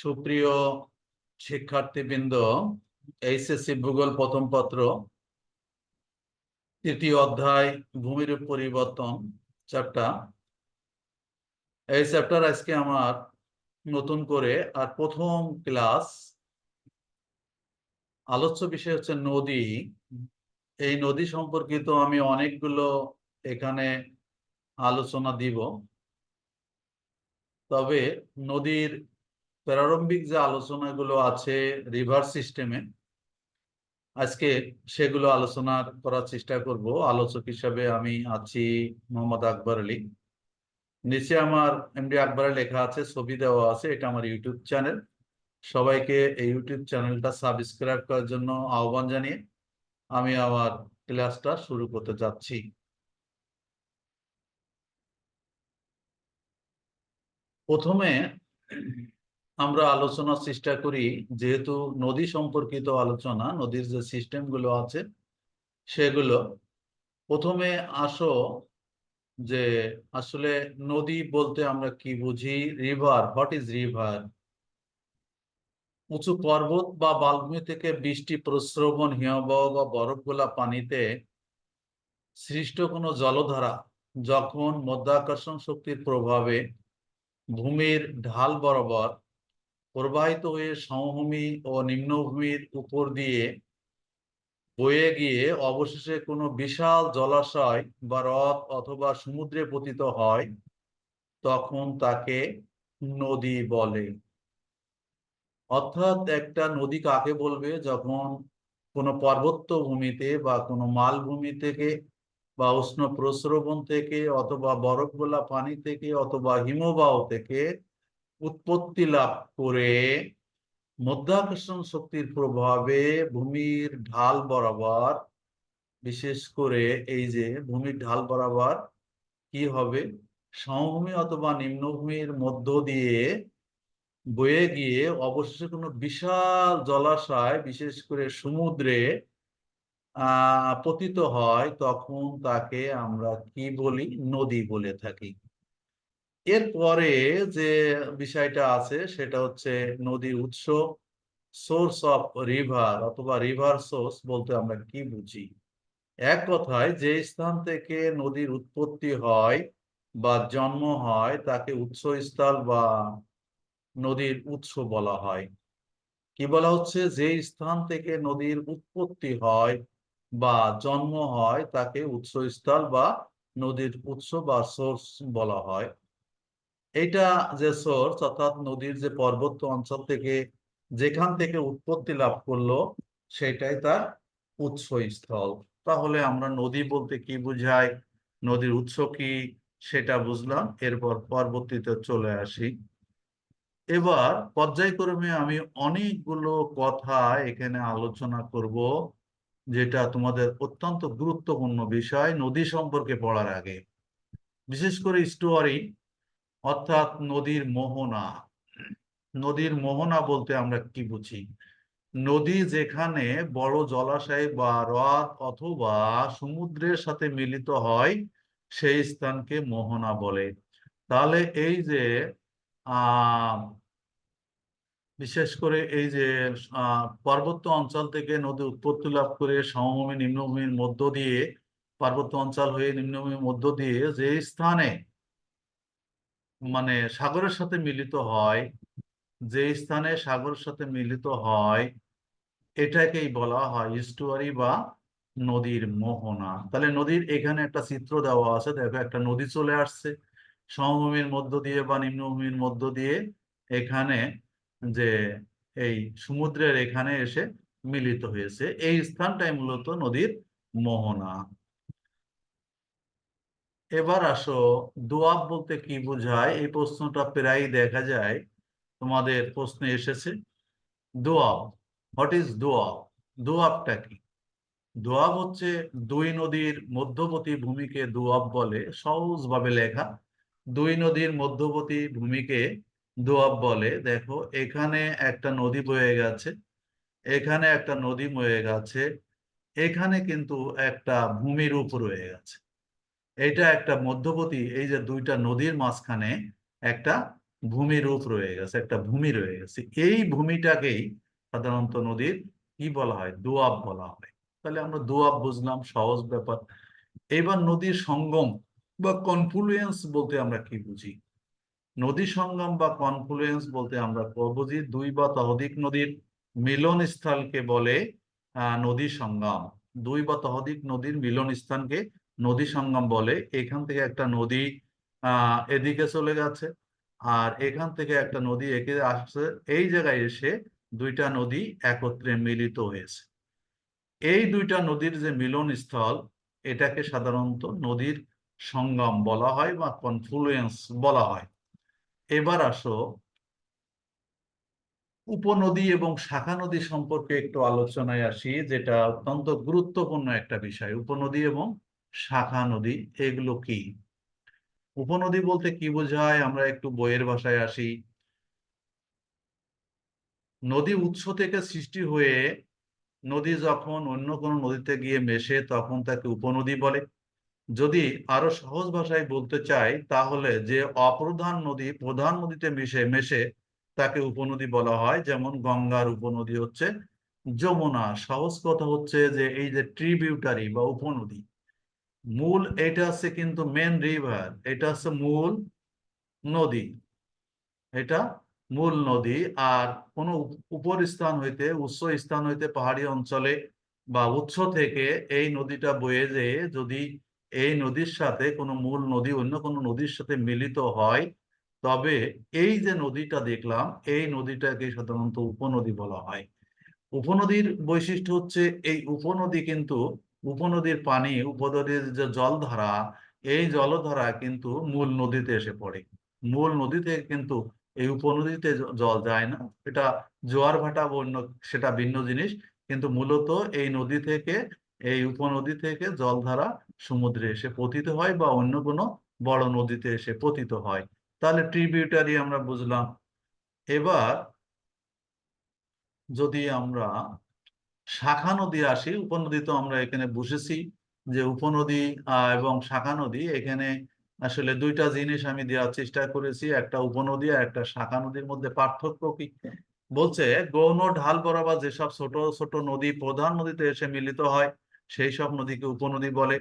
সুপ্রিয় শিক্ষার্থীবৃন্দ, এইচএসসি ভূগোল প্রথম পত্র, তৃতীয় অধ্যায় ভূমির পরিবর্তন চ্যাপ্টার এই চ্যাপ্টার আজকে আমার নতুন করে আর প্রথম ক্লাস আলোচ্য বিষয় হচ্ছে নদী। এই নদী সম্পর্কিত আমি অনেকগুলো এখানে আলোচনা দিব। তবে নদীর প্রারম্ভিক যে আলোচনাগুলো আছে রিভার সিস্টেমে, আজকে সেগুলো আলোচনা করার চেষ্টা করব। আলোচক হিসাবে আমি আছি মোহাম্মদ আকবর আলী। নিচে আমার এমডি আকবরে লেখা আছে, ছবি দেওয়া আছে, এটা আমার ইউটিউব চ্যানেল। সবাইকে এই ইউটিউব চ্যানেলটা সাবস্ক্রাইব করার জন্য আহ্বান জানিয়ে আমি আমার ক্লাসটা শুরু করতে যাচ্ছি। প্রথমে আমরা আলোচনার চেষ্টা করি, যেহেতু নদী সম্পর্কিত আলোচনা, নদীর যে সিস্টেমগুলো আছে, সেগুলো। প্রথমে আসো যে আসলে নদী বলতে আমরা কি বুঝি? রিভার হোয়াট ইজ রিভার উঁচু পর্বত বা বালভূমি থেকে বৃষ্টি, প্রস্রবণ, হিমবাহ বা বরফগোলা পানিতে সৃষ্ট কোনো জলধারা যখন মধ্যাকর্ষণ শক্তির প্রভাবে ভূমির ঢাল বরাবর প্রবাহিত হয়ে সমভূমি ও নিম্নভূমির উপর দিয়ে বয়ে গিয়ে অবশেষে কোনো বিশাল জলাশয় বা হ্রদ অথবা সমুদ্রে পতিত হয়, তখন তাকে নদী বলে। অর্থাৎ একটা নদী কাকে বলবে? যখন কোনো পার্বত্য ভূমিতে বা কোনো মালভূমি থেকে বা উষ্ণ প্রস্রবণ থেকে অথবা বরফগোলা পানি থেকে অথবা হিমবাহ থেকে উৎপত্তি লাভ করে মধ্যাকর্ষণ শক্তির প্রভাবে ভূমির ঢাল বরাবর, বিশেষ করে এই যে ভূমির ঢাল বরাবর, কি হবে? সমভূমি অথবা নিম্নভূমির মধ্য দিয়ে বয়ে গিয়ে অবশেষে কোনো বিশাল জলাশয়, বিশেষ করে সমুদ্রে পতিত হয়, তখন তাকে আমরা কি বলি? নদী বলে থাকি। এরপরে যে বিষয়টা আছে, সেটা হচ্ছে নদীর উৎস সোর্স অফ রিভার অথবা রিভার সোর্স বলতে আমরা কি বুঝি? এক কথায় যে স্থান থেকে নদীর উৎপত্তি হয় বা জন্ম হয়, তাকে উৎসস্থল বা নদীর উৎস বলা হয়। কি বলা হচ্ছে? যে স্থান থেকে নদীর উৎপত্তি হয় বা জন্ম হয়, তাকে উৎসস্থল বা নদীর উৎস বা সোর্স বলা হয়। এটা যে সোর্স অর্থাৎ নদীর যে পর্বত্য অঞ্চল থেকে যেখান থেকে উৎপত্তি লাভ করল, সেটাই তার উৎসস্থল। তাহলে আমরা নদী বলতে কি বুঝাই? নদীর উৎস কি? সেটা বুঝলাম, এরপর পরবর্তীতে চলে আসি। এবার পর্যায়ক্রমে আমি অনেকগুলো কথা এখানে আলোচনা করব, যেটা তোমাদের অত্যন্ত গুরুত্বপূর্ণ বিষয় নদী সম্পর্কে পড়ার আগে। বিশেষ করে স্টোয়ারি অর্থাৎ নদীর মোহনা। নদীর মোহনা বলতে আমরা কি বুঝি? নদী যেখানে বড় জলাশয় বা হ্রদ অথবা সমুদ্রের সাথে মিলিত হয়, সেই স্থানকে মোহনা বলে। তাহলে এই যে বিশেষ করে এই যে পার্বত্য অঞ্চল থেকে নদী উৎপত্তি লাভ করে সমভূমি, নিম্নভূমির মধ্য দিয়ে, পার্বত্য অঞ্চল হয়ে নিম্নভূমির মধ্য দিয়ে যে স্থানে মানে সাগরের সাথে মিলিত হয়, যে স্থানে সাগরের সাথে মিলিত হয়, এটাকেই বলা হয় ইস্টুয়ারি বা নদীর মোহনা। তাহলে নদীর এখানে একটা চিত্র দেওয়া আছে, দেখো একটা নদী চলে আসছে, সমভূমির মধ্য দিয়ে বা নিম্নভূমির মধ্য দিয়ে এখানে যে এই সমুদ্রের এখানে এসে মিলিত হয়েছে। এই স্থানটাই মূলত নদীর মোহনা। এবার আসো দোয়াব বলতে কি বোঝায়? এই প্রশ্নটা প্রায় দেখা যায়, তোমাদের প্রশ্নে এসেছে। দোয়াব হোয়াট ইজ দোয়াব দোয়াবটা কি? দোয়াব হচ্ছে দুই নদীর মধ্যবর্তী ভূমিকে দোয়াব বলে, সহজভাবে লেখা। দুই নদীর মধ্যবর্তী ভূমিকে দোয়াব বলে। দেখো, এখানে একটা নদী বয়ে গেছে, এখানে একটা নদী বয়ে গেছে, এখানে কিন্তু একটা ভূমির উপর রয়ে গেছে। এটা একটা মধ্যবর্তী, এই যে দুইটা নদীর মাঝখানে একটা ভূমিরূপ রয়ে গেছে, একটা ভূমি রয়ে গেছে। এই ভূমিটাকেই সাধারণত নদীর কি বলা হয়? দোয়াব বলা হয়। তাহলে আমরা দোয়াব বুঝলাম, সহজ ব্যাপার। এবার নদীর সঙ্গম বা কনফ্লুয়েন্স বলতে আমরা কি বুঝি? নদী সঙ্গম বা কনফ্লুয়েন্স বলতে আমরা বুঝি? দুই বা তহদিক নদীর মিলন স্থলকে বলে নদী সঙ্গম। দুই বা তহদিক নদীর মিলন স্থানকে নদী সঙ্গম বলে, এখান থেকে একটা নদী এদিকে চলে গেছে আর এখান থেকে একটা নদী একে আসছে, এই জায়গায় এসে দুইটা নদী একত্রে মিলিত হয়েছে। এই দুইটা নদীর যে মিলন স্থল এটাকে সাধারণত নদীর সঙ্গম বলা হয় বা কনফ্লুয়েন্স বলা হয়। এবার আসো, উপনদী এবং শাখা নদী সম্পর্কে একটু আলোচনায় আসি, যেটা অত্যন্ত গুরুত্বপূর্ণ একটা বিষয়। উপনদী এবং শাখা নদী, এগুলো কি? উপনদী বলতে কি বোঝায়? আমরা একটু বইয়ের ভাষায় আসি। নদী উৎস থেকে সৃষ্টি হয়ে নদী যখন অন্য কোনো নদীতে গিয়ে মেশে, তখন তাকে উপনদী বলে। যদি আরও সহজ ভাষায় বলতে চাই, তাহলে যে অপ্রধান নদী প্রধান নদীতে মিশে, মেশে, তাকে উপনদী বলা হয়। যেমন গঙ্গার উপনদী হচ্ছে যমুনা। সহজ কথা হচ্ছে যে এই যে ট্রিবিউটারি বা উপনদী মূল এটা হচ্ছে কিন্তু মেন রিভার এটা হচ্ছে মূল নদী, এটা মূল নদী আর কোন উপর স্থান হইতে, উচ্চ স্থান হইতে পাহাড়ি অঞ্চলে বা উৎস থেকে এই নদীটা বয়ে যেয়ে যদি এই নদীর সাথে কোনো মূল নদী, অন্য কোনো নদীর সাথে মিলিত হয়, তবে এই যে নদীটা দেখলাম, এই নদীটাকে সাধারণত উপনদী বলা হয়। উপনদীর বৈশিষ্ট্য হচ্ছে এই উপনদী কিন্তু উপনদীর পানি, উপনদীর যে জলধারা, এই জলধারা কিন্তু মূল নদীতে এসে পড়ে। মূল নদীতে কিন্তু এই উপনদীতে জল যায় না। এটা জোয়ার ভাটা অন্য সেটা ভিন্ন জিনিস, কিন্তু মূলত এই নদী থেকে, এই উপনদী থেকে জলধারা সমুদ্রে এসে পতিত হয় বা অন্য কোনো বড় নদীতে এসে পতিত হয়। তাহলে ট্রিবিউটারি আমরা বুঝলাম। এবার যদি আমরা শাখা নদী আসি, উপনদী তো আমরা এখানে বসেছি যে উপনদী এবং শাখা নদী এখানে আসলে দুইটা জিনিস আমি দেওয়ার চেষ্টা করেছি, একটা উপনদী আর একটা শাখা নদীর মধ্যে পার্থক্য কি? বলছে গৌণ, ঢাল, বরাবর যেসব ছোট ছোট নদী, প্রধান নদীতে এসে মিলিত হয়, সেই সব নদীকে উপনদী বলে।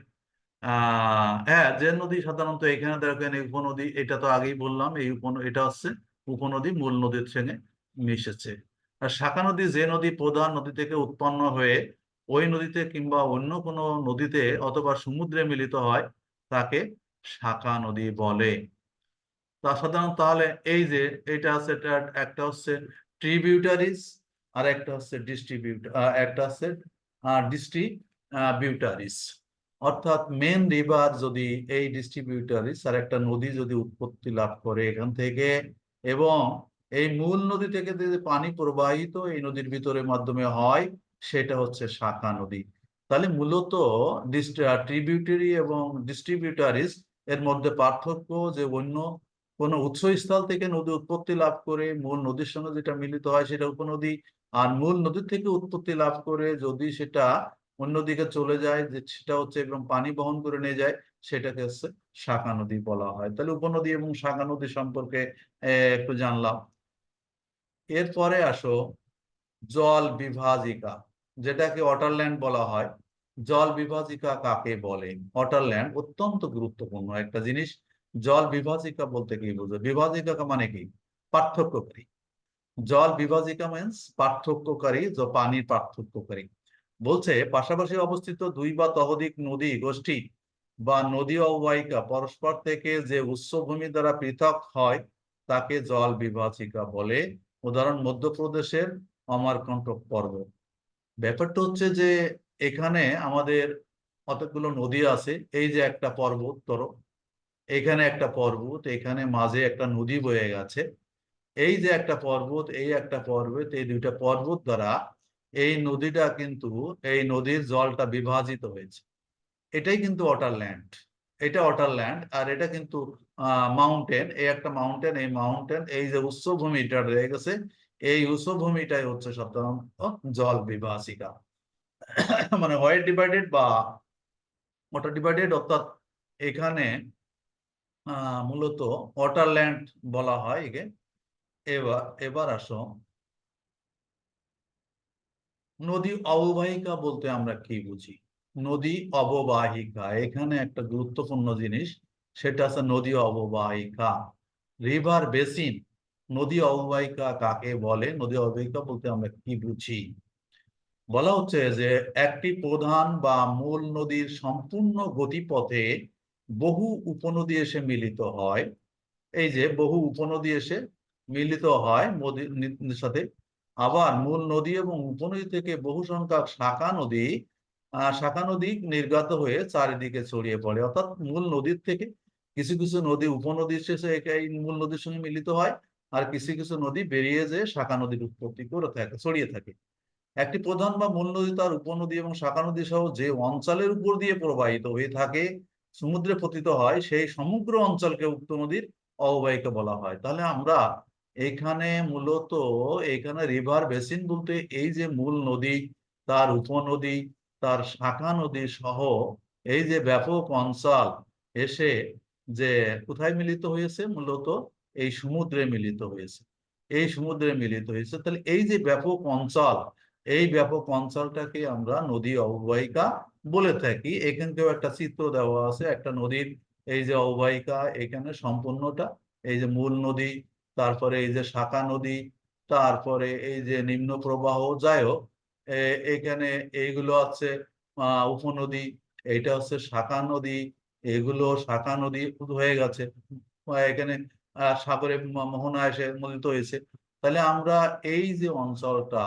আহ হ্যাঁ যে নদী সাধারণত এখানে দেখেন এই উপনদী, এটা তো আগেই বললাম, এই উপ এটা হচ্ছে উপনদী, মূল নদীর সঙ্গে মিশেছে। আর শাখা নদী যে নদী প্রধান নদী থেকে উৎপন্ন হয়ে ওই নদীতে কিংবা অন্য কোনো নদীতে অথবা সমুদ্রে মিলিত হয়, তাকে শাখা নদী বলে। তা সাধারণত তাহলে এই যে এটা এটা একটা হচ্ছে ট্রিবিউটারিজ আর একটা হচ্ছে ডিস্ট্রিবিউট একটা হচ্ছে ডিস্ট্রিবিউটারিজ অর্থাৎ মেন রিভার যদি এই ডিস্ট্রিবিউটারিজ আর একটা নদী যদি উৎপত্তি লাভ করে এখান থেকে এবং এই মূল নদী থেকে যে পানি প্রবাহিত এই নদীর ভিতরে মাধ্যমে হয়, সেটা হচ্ছে শাখা নদী। তাহলে মূলত ট্রিবিউটারি এবং ডিস্ট্রিবিউটারিজ এর মধ্যে পার্থক্য যে অন্য কোনো উৎসস্থল থেকে নদী উৎপত্তি লাভ করে, মূল নদীর সঙ্গে যেটা মিলিত হয় সেটা উপনদী, আর মূল নদীর থেকে উৎপত্তি লাভ করে যদি সেটা অন্যদিকে চলে যায়, যে সেটা হচ্ছে একদম পানি বহন করে নিয়ে যায়, সেটাকে হচ্ছে শাখা নদী বলা হয়। তাহলে উপনদী এবং শাখা নদী সম্পর্কে একটু জানলাম। এরপরে আসো, জল বিভাজিকা, যেটাকে ওয়াটারল্যান্ড বলা হয়। জল বিভাজিকা কাকে বলে? ওয়াটারল্যান্ড অত্যন্ত গুরুত্বপূর্ণ একটা জিনিস। জল বিভাজিকা বলতে কি বুঝো? বিভাজিকা মানে কি? পার্থক্যকারী। জল বিভাজিকা মিন্স পার্থক্যকারী পানির পার্থক্যকারী। বলছে, পাশাপাশি অবস্থিত দুই বা তহদিক নদী, গোষ্ঠী বা নদী অববাহিকা পরস্পর থেকে যে উৎসভূমি দ্বারা পৃথক হয়, তাকে জল বিভাজিকা বলে। উদাহরণ মধ্যপ্রদেশের অমরকণ্টক পর্বত ব্যাপারটা হচ্ছে যে, এখানে আমাদের কতগুলো নদী আছে? এই যে একটা পর্বত তর এখানে একটা পর্বত, এখানে মাঝে একটা নদী বয়ে গেছে। এই যে একটা পর্বত, এই একটা পর্বত, এই দুইটা পর্বত দ্বারা এই নদীটা কিন্তু, এই নদীর জলটা বিভাজিত হয়েছে। এটাই কিন্তু ওয়াটারল্যান্ড এটা ওয়াটারল্যান্ড আর এটা কিন্তু মাউন্টেন। এই একটা মাউন্টেন, এই মাউন্টেন, এই যে উৎসভূমিটা রয়ে গেছে, এই উৎসভূমিটাই হচ্ছে সাধারণত জল বিভাসিকা মানে হোয়াইট ডিভাইডেড বা ওয়াটার ডিভাইডেড, অর্থাৎ এখানে মূলত ওয়াটারল্যান্ড বলা হয় একে। এবার এবার আসো। নদী অববাহিকা বলতে আমরা কি বুঝি? নদী অববাহিকা। এখানে একটা গুরুত্বপূর্ণ জিনিস, সেটা আছে নদী অববাহিকা। রিভার বেসিন, নদী অববাহিকা কাকে বলে? নদী অববাহিকা বলতে আমরা কি বুঝি? বলা হচ্ছে যে একটি প্রধান বা মূল নদীর সম্পূর্ণ গতিপথে বহু উপনদী এসে মিলিত হয়। এই যে বহু উপনদী এসে মিলিত হয় নদীর সাথে। আবার মূল নদী এবং উপনদী থেকে বহু সংখ্যক শাখা নদী শাখা নদী নির্গত হয়ে চারিদিকে ছড়িয়ে পড়ে। অর্থাৎ মূল নদীর থেকে কিছু কিছু নদী উপনদীর শেষে এই মূল নদীর সঙ্গে মিলিত হয় আর কিছু কিছু নদী বেরিয়ে যেয়ে শাখা নদীর উৎপত্তি করে থাকে, ছড়িয়ে থাকে। একটি প্রধান বা মূল নদী তার উপনদী এবং শাখা নদী সহ যে অঞ্চলের উপর দিয়ে প্রবাহিত হয়ে থাকে, সমুদ্রে পতিত হয়, সেই সমগ্র অঞ্চলকে উক্ত নদীর অববাহিকা বলা হয়। তাহলে আমরা এখানে মূলত, এখানে রিভার বেসিন বলতে এই যে মূল নদী, তার উপনদী তার শাখা নদী সহ এই যে ব্যাপক অঞ্চল এসে যে কোথায় মিলিত হয়েছে? মূলত এই সমুদ্রে মিলিত হয়েছে। এই সমুদ্রে মিলিত হয়েছে। তাহলে এই যে ব্যাপক অঞ্চল, এই ব্যাপক অঞ্চলটাকে আমরা নদী অববাহিকা বলে থাকি। এখানকেও একটা চিত্র দেওয়া আছে, একটা নদীর এই যে অববাহিকা, এখানে সম্পূর্ণটা এই যে মূল নদী, তারপরে এই যে শাখা নদী, তারপরে এই যে নিম্ন প্রবাহ। যাই হোক এখানে এইগুলো আছে উপনদী, এইটা হচ্ছে শাখা নদী, এগুলো শাখা নদী হয়ে গেছে। এখানে সাগরে মোহনা এসে মলিত হয়েছে। তাহলে আমরা এই যে অঞ্চলটা,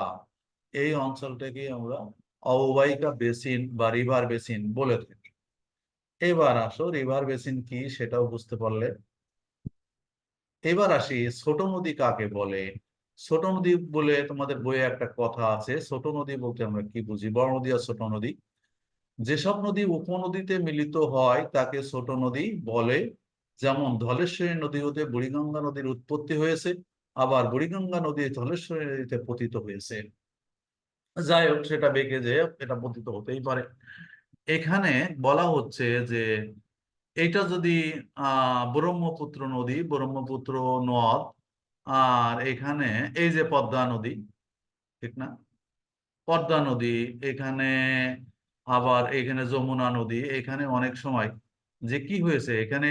এই অঞ্চলটাকে আমরা অববাহিকা বেসিন বা রিভার বেসিন বলে থাকি। এবার আসো, রিভার বেসিন কি সেটাও বুঝতে পারলে। এবার আসি, ছোট নদী কাকে বলে? ছোট নদী বলে তোমাদের বইয়ে একটা কথা আছে, ছোট নদী বলতে আমরা কি বুঝি? বড় নদী আর ছোট নদী। যেসব নদী উপনদীতে মিলিত হয়, তাকে ছোট নদী বলে। যেমন ধলেশ্বরী নদী হতে বুড়িগঙ্গা নদীর উৎপত্তি হয়েছে, আবার বুড়িগঙ্গা নদী ধলেশ্বরী নদীতে পতিত হয়েছে। যাই হোক, সেটা বেঁকে যে এটা পতিত হতেই পারে। এখানে বলা হচ্ছে যে, এটা যদি, আহ, ব্রহ্মপুত্র নদী, ব্রহ্মপুত্র নদ আর এখানে এই যে পদ্মা নদী, ঠিক না? পদ্মা নদী, এখানে আবার এখানে যমুনা নদী, এখানে অনেক সময়। যে কি হয়েছে? এখানে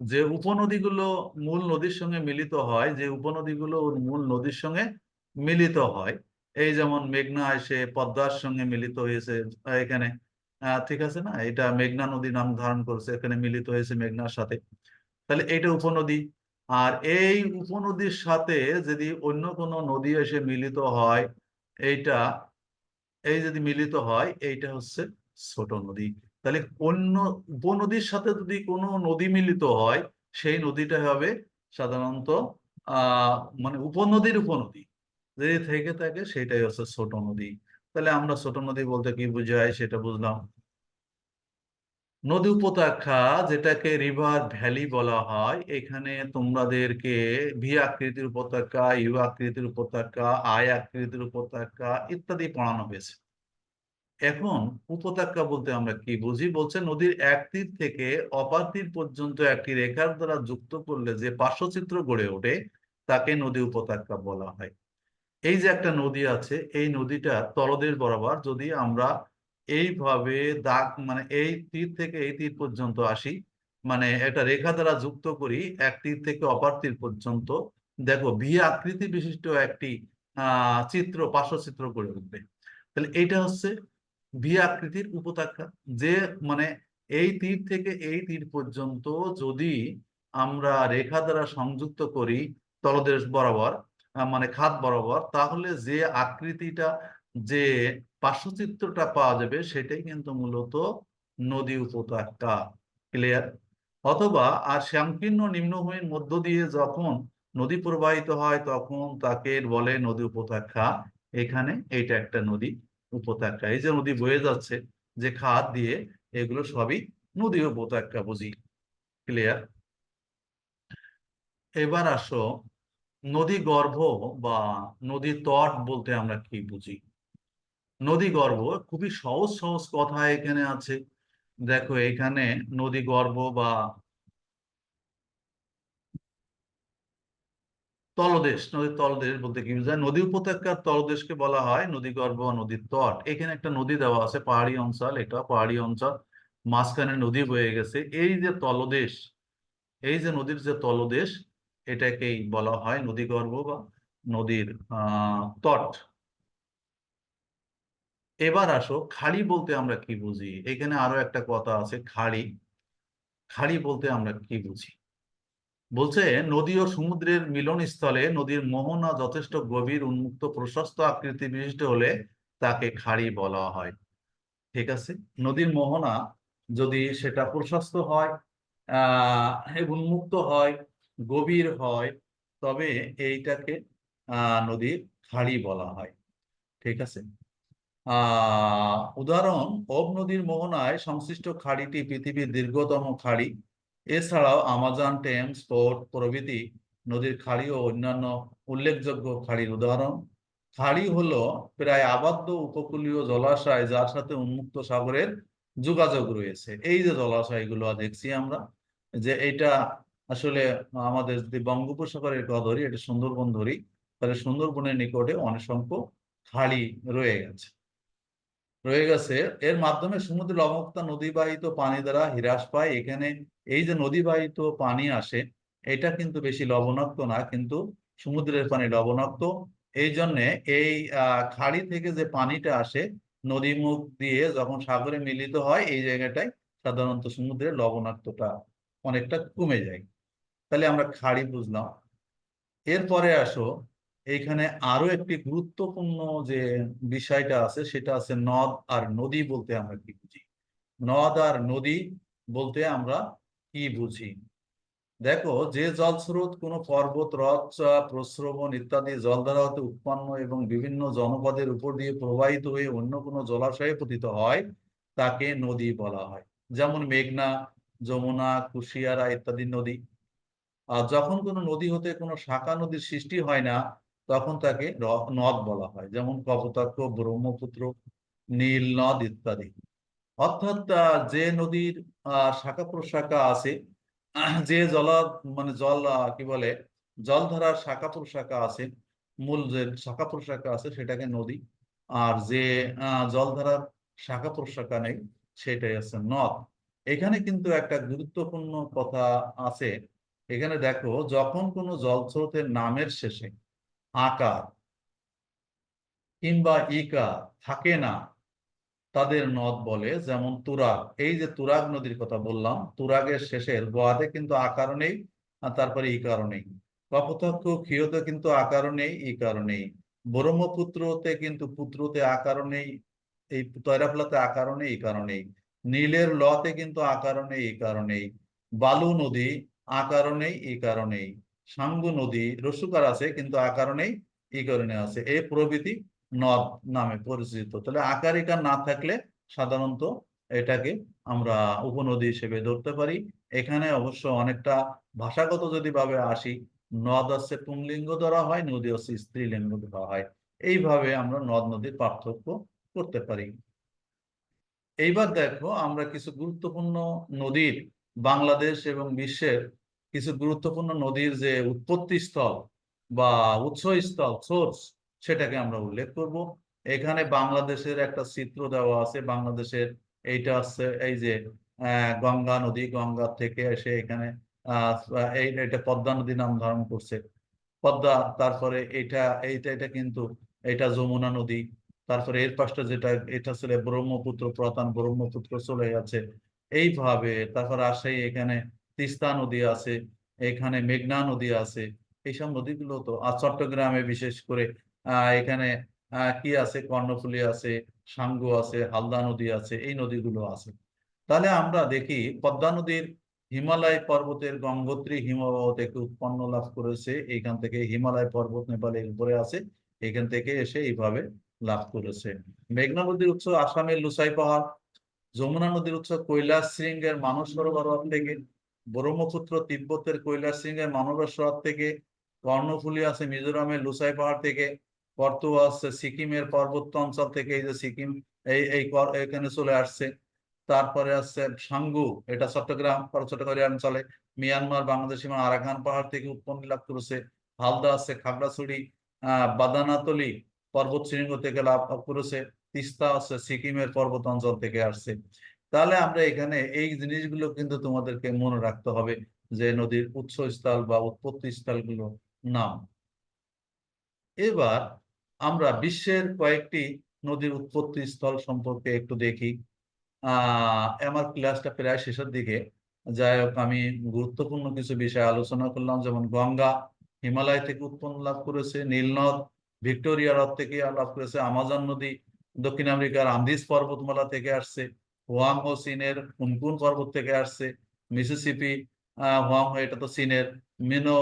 যে উপনদীগুলো মূল নদীর সঙ্গে মিলিত হয়, যে উপনদীগুলো মূল নদীর সঙ্গে মিলিত হয়, এই যেমন মেঘনা এসে পদ্মার সঙ্গে মিলিত হয়েছে, এখানে ঠিক আছে না? এটা মেঘনা নদী নাম ধারণ করেছে, এখানে মিলিত হয়েছে মেঘনার সাথে। তাহলে এটা উপনদী। আর এই উপনদীর সাথে যদি অন্য কোনো নদী এসে মিলিত হয়, এইটা, এই যদি মিলিত হয়, এইটা হচ্ছে ছোট নদী। তাহলে অন্য উপনদীর সাথে যদি কোনো নদী মিলিত হয়, সেই নদীটা হবে সাধারণত মানে উপনদীর উপনদী। যদি থেকে থাকে সেটাই হচ্ছে ছোট নদী। তাহলে আমরা ছোট নদী বলতে কি বুঝাই, সেটা বুঝলাম। নদী উপত্যকা যেটাকে রিভার ভ্যালি বলা হয়, এখানে তোমাদেরকে ভি আকৃতির উপত্যকা ইউ আকৃতির উপত্যকা আয় আকৃতির উপত্যকা ইত্যাদি পড়ানো হয়েছে। এখন উপত্যকা বলতে আমরা কি বুঝি? বলছে নদীর এক তীর থেকে অপার তীর পর্যন্ত একটি রেখার দ্বারা যুক্ত করলে যে পার্শ্বচিত্র গড়ে ওঠে, তাকে নদী উপত্যকা বলা হয়। এই যে একটা নদী আছে, এই নদীটা তলদেশ বরাবর যদি আমরা এইভাবে দাগ মানে এই তীর থেকে এই তীর পর্যন্ত আসি। মানে একটা রেখা দ্বারা যুক্ত করি, এক তীর থেকে অপর তীর পর্যন্ত। দেখো, ভি আকৃতি বিশিষ্ট একটি চিত্র, পার্শ্বচিত্র গড়ে উঠবে। তাহলে এইটা হচ্ছে ভি আকৃতির উপত্যকা। যে মানে এই তীর থেকে এই তীর পর্যন্ত যদি আমরা রেখা দ্বারা সংযুক্ত করি তলদেশ বরাবর মানে খাত বরাবর, তাহলে যে আকৃতিটা যে পার্শ্বচিত্রটা পাওয়া যাবে সেটাই কিন্তু মূলত নদী উপত্যকা ক্লিয়ার অথবা আর শ্যামকীর্ণ নিম্নভূমির মধ্য দিয়ে যখন নদী প্রবাহিত হয়, তখন তাকে বলে নদী উপত্যকা। এখানে এইটা একটা নদী উপত্যকা। এই যে নদী বয়ে যাচ্ছে, যে খাত দিয়ে এগুলো সবই নদী উপত্যকা বুঝি। ক্লিয়ার এবার আসো নদী গর্ভ বা নদী তট বলতে আমরা কি বুঝি? নদী গর্ব খুবই সহজ সহজ কথা এখানে আছে। দেখো, এখানে নদী গর্ব বা তলদেশ, নদীর তলদেশ বলতে কি বোঝায়? নদী উপত্যকার তলদেশকে বলা হয় নদী গর্ব বা নদীর তট। এখানে একটা নদী দেওয়া আছে, পাহাড়ি অঞ্চল এটা পাহাড়ি অঞ্চল। মাঝখানে নদী বয়ে গেছে। এই যে তলদেশ, এই যে নদীর যে তলদেশ, এটাকেই বলা হয় নদী গর্ব বা নদীর, আহ, তট। এবার আসো খাড়ি বলতে আমরা কি বুঝি? এখানে আরও একটা কথা আছে খাড়ি খাড়ি বলতে আমরা কি বুঝি? বলছে, নদী ও সমুদ্রের মিলনস্থলে নদীর মোহনা যথেষ্ট গভীর, উন্মুক্ত, প্রশস্ত আকৃতি বিশিষ্ট হলে তাকে খাড়ি বলা হয়। ঠিক আছে? নদীর মোহনা যদি সেটা প্রশস্ত হয়, আহ উন্মুক্ত হয়, গভীর হয়, তবে এইটাকে, আহ নদীর খাড়ি বলা হয়। ঠিক আছে? উদাহরণ ওব নদীর মোহনায় সংশ্লিষ্ট খাড়িটি পৃথিবীর দীর্ঘতম খাড়ি। এছাড়াও আমাজন, টেমস পোর্ট প্রভৃতি নদীর খাড়ি ও অন্যান্য উল্লেখযোগ্য খাড়ির উদাহরণ। খাড়ি হল প্রায় আবদ্ধ উপকূলীয় জলাশয় যার সাথে উন্মুক্ত সাগরের যোগাযোগ রয়েছে। এই যে জলাশয়গুলো দেখছি আমরা, যে এটা আসলে আমাদের যদি বঙ্গোপসাগরের কথা ধরি, এটা সুন্দরবন ধরি, তাহলে সুন্দরবনের নিকটে অনেক সংখ্যক খাড়ি রয়ে গেছে। রয়ে গেছে। এর মাধ্যমে সমুদ্র লবণাক্ত নদীবাহিত পানি দ্বারা হ্রাস পায়। এখানে এই যে নদীবাহিত পানি আসে, এটা কিন্তু বেশি লবণাক্ত না, কিন্তু সমুদ্রের পানি লবণাক্ত। এই জন্যে এই খাড়ি থেকে যে পানিটা আসে নদী মুখ দিয়ে যখন সাগরে মিলিত হয়, এই জায়গাটায় সাধারণত সমুদ্রের লবণাক্তটা অনেকটা কমে যায়। তাহলে আমরা খাড়ি বুঝলাম। এরপরে আসো এইখানে আরও একটি গুরুত্বপূর্ণ যে বিষয়টা আছে, সেটা আছে নদ আর নদী বলতে আমরা কি বুঝি? নদ আর নদী বলতে আমরা কি বুঝি? দেখো, যে জলস্রোত কোনো পর্বত হ্রদ প্রস্রবণ ইত্যাদি জলধারা হতে উৎপন্ন এবং বিভিন্ন জনপদের উপর দিয়ে প্রবাহিত হয়ে অন্য কোনো জলাশয়ে পতিত হয়, তাকে নদী বলা হয়। যেমন মেঘনা, যমুনা, কুশিয়ারা ইত্যাদি নদী। আর যখন কোনো নদী হতে কোনো শাখা নদীর সৃষ্টি হয় না তখন তাকে নদ বলা হয়। যেমন কপোতাক্ষ, ব্রহ্মপুত্র, নীল নদ ইত্যাদি। অর্থাৎ যে নদীর শাখা প্রশাখা আছে, যে জল মানে জল কি বলে জলধারার শাখা প্রশাখা আছে, মূল যে শাখা প্রশাখা আছে, সেটাকে নদী। আর যে জলধারার শাখা প্রশাখা নেই, সেটাই আছে নদ। এখানে কিন্তু একটা গুরুত্বপূর্ণ কথা আছে। এখানে দেখো, যখন কোনো জলস্রোতের নামের শেষে আকার কিংবা ইকা থাকে না, তাদের নদ বলে, যেমন তুরাগ। এই যে তুরাগ নদীর কথা বললাম, তুরাগের শেষের গোয়াতে কিন্তু আকারও নেই তারপরে ই কারণেই কপোতাক্ষ ক্ষীয়তে কিন্তু আকারও নেই ই কারণেই ব্রহ্মপুত্রতে কিন্তু পুত্রতে আকারও নেই, এই তৈরাফলাতে আকারও নেই এই কারণেই নীলের লতে কিন্তু আকারও নেই এই কারণেই বালু নদী আকারও নেই এই কারণেই সাঙ্গু নদী রসুকার আছে, কিন্তু আকারও নেই এই কারণে আছে। এই প্রভৃতি নদ নামে পরিচিত। তাহলে আকারিকা না থাকলে সাধারণত এটাকে আমরা উপনদী হিসেবে ধরতে পারি। এখানে অবশ্য অনেকটা ভাষাগত যদি ভাবে আসি, নদ আছে পুংলিঙ্গ ধরা হয়, নদী হচ্ছে স্ত্রীলিঙ্গ ধরা হয়। এইভাবে আমরা নদ নদীর পার্থক্য করতে পারি। এইবার দেখো আমরা কিছু গুরুত্বপূর্ণ নদীর বাংলাদেশ এবং বিশ্বের কিছু গুরুত্বপূর্ণ নদীর যে উৎপত্তি স্থল বা উৎস উৎসস্থল সোর্স, সেটাকে আমরা উল্লেখ করব। এখানে বাংলাদেশের একটা চিত্র দেওয়া আছে। বাংলাদেশের এইটা আছে এই যে গঙ্গা নদী, গঙ্গা থেকে এসে এখানে এই এটা পদ্মা নদী নাম ধারণ করছে। পদ্মা, তারপরে এটা এইটা এটা কিন্তু এটা যমুনা নদী। তারপরে এর পাশটা যেটা, এটা ছিল ব্রহ্মপুত্র, প্রধান ব্রহ্মপুত্র চলে গেছে। এইভাবে তারপর আসে এখানে তিস্তা নদী আছে, এখানে মেঘনা নদী আছে, এইসব নদীগুলো তো আর চট্টগ্রামে বিশেষ করে এখানে কি আছে, কর্ণফুলী আছে, সাঙ্গু আছে, হালদা নদী আছে, এই নদীগুলো আছে। তাহলে আমরা দেখি পদ্মা নদীর হিমালয় পর্বতের গঙ্গোত্রী হিমবাহ থেকে উৎপন্ন লাভ করেছে এখান থেকে হিমালয় পর্বত নেপালের উপরে আছে এখান থেকে এসে এইভাবে লাভ করেছে। মেঘনা নদীর উৎস আসামের লুসাই পাহাড়, যমুনা নদীর উৎস কৈলাস শৃঙ্গের মানস সরোবর থেকে ব্রহ্মপুত্র তিব্বতের কৈলাস শৃঙ্গের মানবের শহর থেকে কর্ণফুলি আছে মিজোরামের লুসাই পাহাড় থেকে, কর্তুয়া আসছে সিকিমের পার্বত্য অঞ্চল থেকে এই যে সিকিম, এই এই এখানে চলে আসছে। তারপরে আসছে সাঙ্গু, এটা চট্টগ্রাম চট্টগ্রাম অঞ্চলে। মিয়ানমার, বাংলাদেশ সীমা আরাকান পাহাড় থেকে উৎপন্ন লাভ করেছে। হালদা আছে খাগড়াছড়ি, আহ, বাদানাতলি পর্বত শৃঙ্গ থেকে লাভ করেছে। তিস্তা আছে সিকিমের পর্বত অঞ্চল থেকে আসছে। তাহলে আমরা এখানে এই জিনিসগুলো কিন্তু তোমাদেরকে মনে রাখতে হবে যে নদীর উৎসস্থল বা উৎপত্তি স্থলগুলো নাম। এবার আমরা বিশ্বের কয়েকটি নদীর উৎপত্তি স্থল সম্পর্কে একটু দেখি। আমার ক্লাসটা প্রায় শেষের দিকে। যাই হোক, আমি গুরুত্বপূর্ণ কিছু বিষয় আলোচনা করলাম, যেমন গঙ্গা হিমালয় থেকে উৎপন্ন লাভ করেছে, নীলনদ ভিক্টোরিয়া হ্রদ থেকে লাভ করেছে, আমাজন নদী দক্ষিণ আমেরিকার আন্দিজ পর্বতমালা থেকে আসছে। হোয়াং ও চীনের কুনকুন পর্বত থেকে আসছে। মিসিসিপি হোয়াং এটা তো চীনের মিনো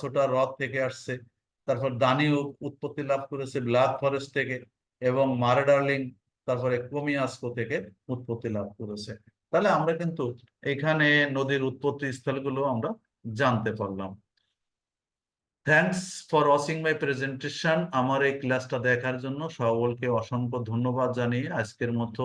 সোটা হ্রদ থেকে আসছে। তারপর দানিউ উৎপত্তি লাভ করেছে ব্ল্যাক ফরেস্ট থেকে এবং মারে ডার্লিং তারপরে কমিয়াস্কো থেকে উৎপত্তি লাভ করেছে। তাহলে আমরা কিন্তু এখানে নদীর উৎপত্তি স্থলগুলো আমরা জানতে পারলাম। Thanks for watching my presentation আমার এই ক্লাসটা দেখার জন্য সকলকে অসংখ্য ধন্যবাদ জানিয়ে আজকের মতো